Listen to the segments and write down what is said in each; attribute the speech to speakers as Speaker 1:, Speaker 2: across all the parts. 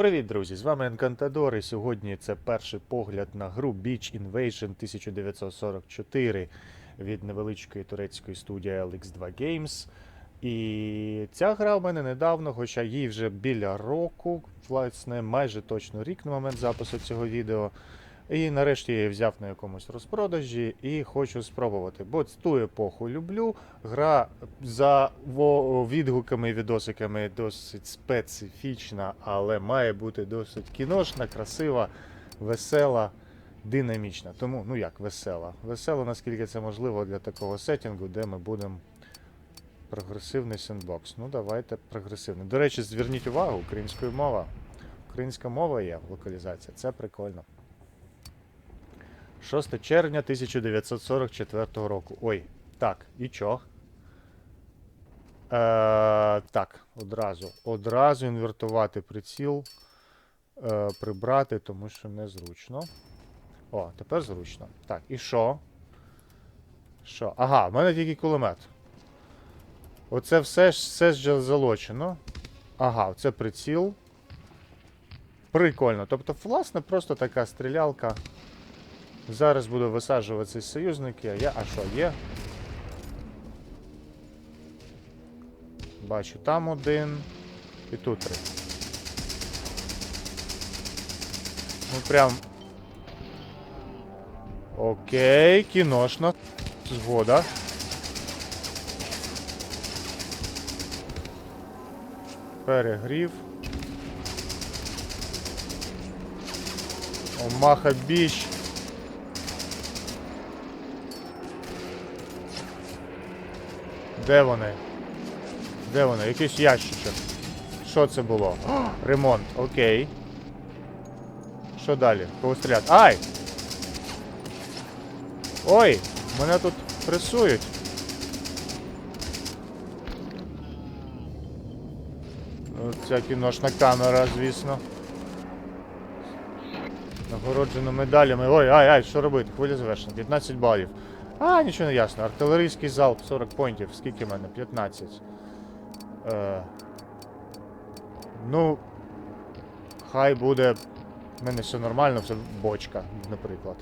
Speaker 1: Привіт, друзі! З вами Енкантадор, і сьогодні це перший погляд на гру Beach Invasion 1944 від невеличкої турецької студії LX2 Games. І ця гра в мене недавно, хоча їй вже біля року, власне, майже точно рік на момент запису цього відео. І нарешті я її взяв на якомусь розпродажі і хочу спробувати. Бо ту епоху люблю. Гра за відгуками і відосиками досить специфічна, але має бути досить кіношна, красива, весела, динамічна. Тому, ну як весела? Весела, наскільки це можливо для такого сетінгу, де ми будемо. Прогресивний сендбокс. Ну, давайте прогресивний. До речі, зверніть увагу, українською мова. Українська мова є локалізація. Це прикольно. 6 червня 1944 року. Ой, так, і чо? Е, так, одразу. Одразу інвертувати приціл, е, прибрати, тому що незручно. О, тепер зручно. Так, і що? Що? Ага, в мене тільки кулемет. Оце все все ж залочено. Ага, це приціл. Прикольно. Тобто, власне, просто така стрілялка. Зараз буду висаджуватися союзники, а я. А що, є? Бачу, там один. І тут три. Ну прям. Окей, кіношно. Згода. Перегрів. Омаха біч. Де вони? Де вони? Якийсь ящичок. Що це було? Ремонт, окей. Що далі? Кого стріляти? Ай! Ой! Мене тут пресують. Ця кіношна камера, звісно. Нагороджено медалями. Ой, ай, ай, що робити? Хвиля завершена. 15 балів. А, нічого не ясно. Артилерійський залп 40 поінтів. Скільки в мене? 15. Е, ну. Хай буде. В мене все нормально, все бочка, наприклад.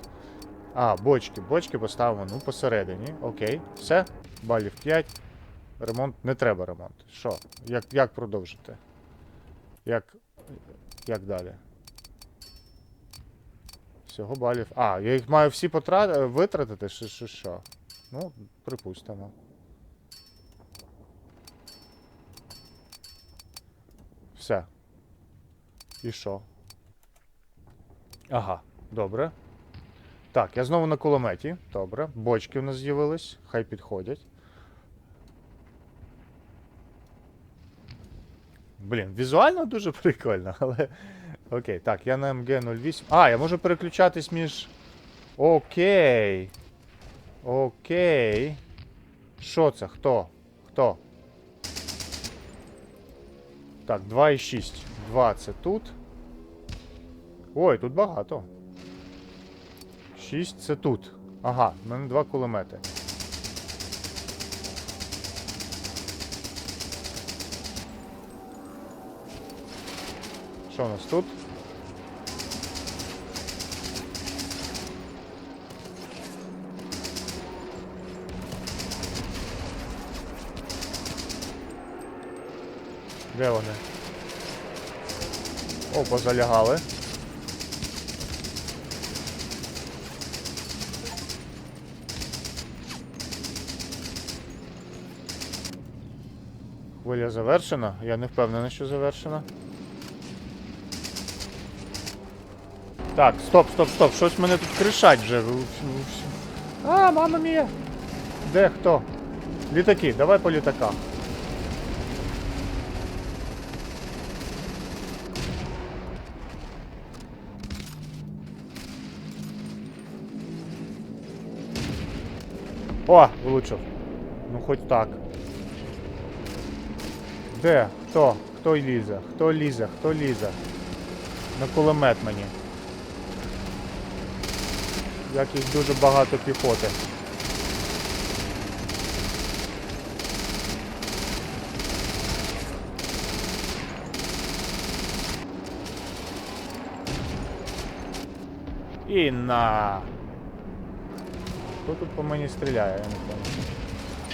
Speaker 1: А, бочки. Бочки поставимо, ну, посередині. Окей. Все. Балів 5. Ремонт. Не треба ремонт. Що? Як, як продовжити? Як. Як далі? Всього балів. А, я їх маю всі потра... витратити, чи що, що? Ну, припустимо. Все. І що? Ага, добре. Так, я знову на кулеметі. Добре. Бочки в нас з'явились. Хай підходять. Блін, візуально дуже прикольно, але. Окей, так, я на МГ-08. А, я можу переключатись між. Окей. Окей. Що це? Хто? Хто? Так, 2,6. 2 це тут. Ой, тут багато. 6 це тут. Ага, в мене два кулемети. Що у нас тут? Де вони? О, позалягали. Хвиля завершена? Я не впевнений, що завершена. Так, стоп, стоп, стоп. Щось мене тут кришать вже. А, мама мія! Де хто? Літаки, давай по літаках. О, влучив. Ну хоч так. Де? Хто? Хто лізе? Хто лізе? Хто лізе? На кулемет мені як дуже багато піхоти. І на... Хто тут по мені стріляє, я не пам'ятаю.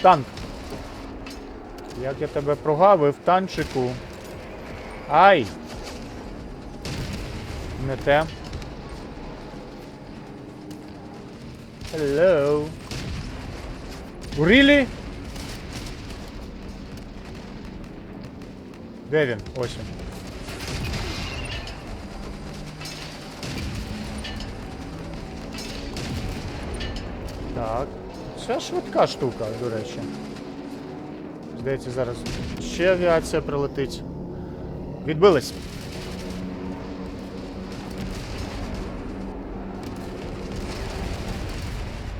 Speaker 1: Танк! Як я тебе прогавив, танчику. Ай! Не те. Hello. Really? Де він. Так. Це швидка штука, до речі. Здається, зараз ще авіація прилетить. Відбились.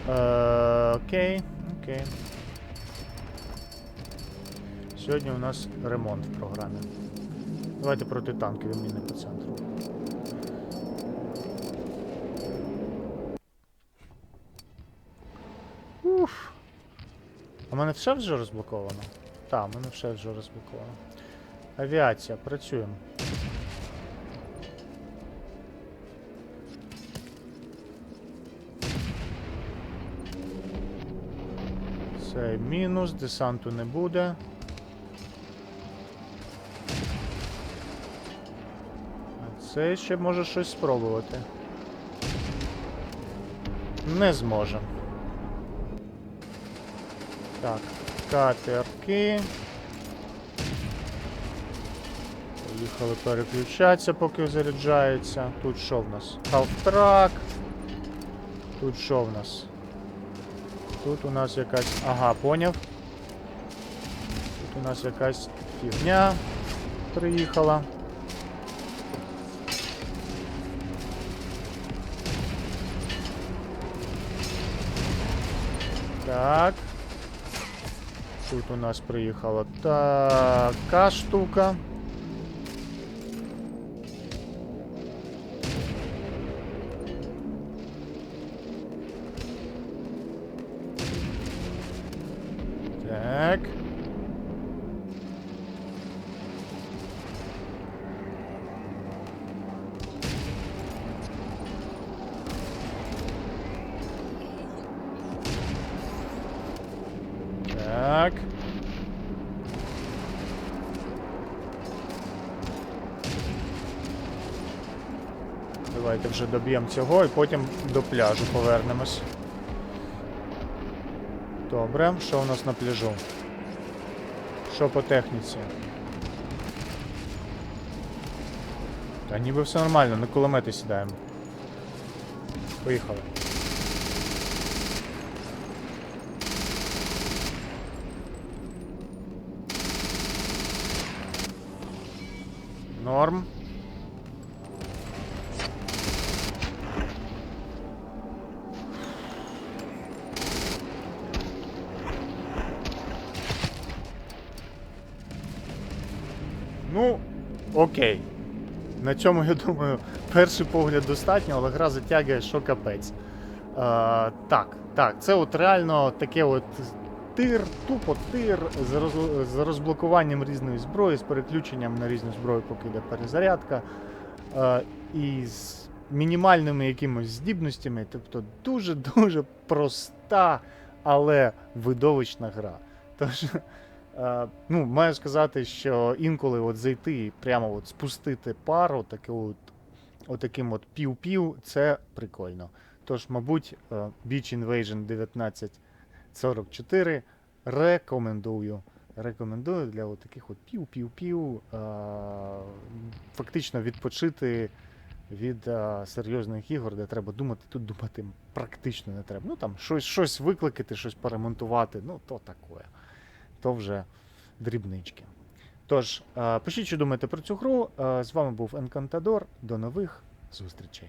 Speaker 1: Е, Окей, окей. Сьогодні у нас ремонт в програмі. Давайте проти танків міни по центру. Уф. А в мене все вже розблоковано? Так, в мене все вже розблоковано. Авіація, працюємо. Це мінус, десанту не буде. А це ще може щось спробувати. Не зможе. Так, катерки. Поїхали переключатися, поки заряджається. Тут що в нас? Халфтрак. Тут що в нас? Тут у нас якась. Ага, поняв. Тут у нас якась фігня приїхала. Так. Тут у нас приїхала така штука. Давайте вже доб'ємо цього і потім до пляжу повернемось. Добре, що у нас на пляжу? Що по техніці? Та ніби все нормально, на кулемети сідаємо. Поїхали. Норм. Ну, окей. На цьому, я думаю, перший погляд достатньо, але гра затягує, що капець. Е, так, так, це от реально таке от тир, тупо тир з, роз, з розблокуванням різної зброї, з переключенням на різну зброю, поки йде перезарядка. Е, і з мінімальними якимось здібностями. Тобто дуже-дуже проста, але видовищна гра. Тож, ну, маю сказати, що інколи от зайти і прямо от спустити пару, таке от, отаким от пів-пів, це прикольно. Тож, мабуть, е, Beach Invasion 1944 рекомендую. Рекомендую для таких от пів-пів-пів. е, Фактично відпочити від е, серйозних ігор, де треба думати, тут думати практично не треба. Ну там щось, щось викликати, щось поремонтувати, ну то таке. То вже дрібнички. Тож, е, пишіть, що думаєте про цю гру. Е, З вами був Енкантадор. До нових зустрічей.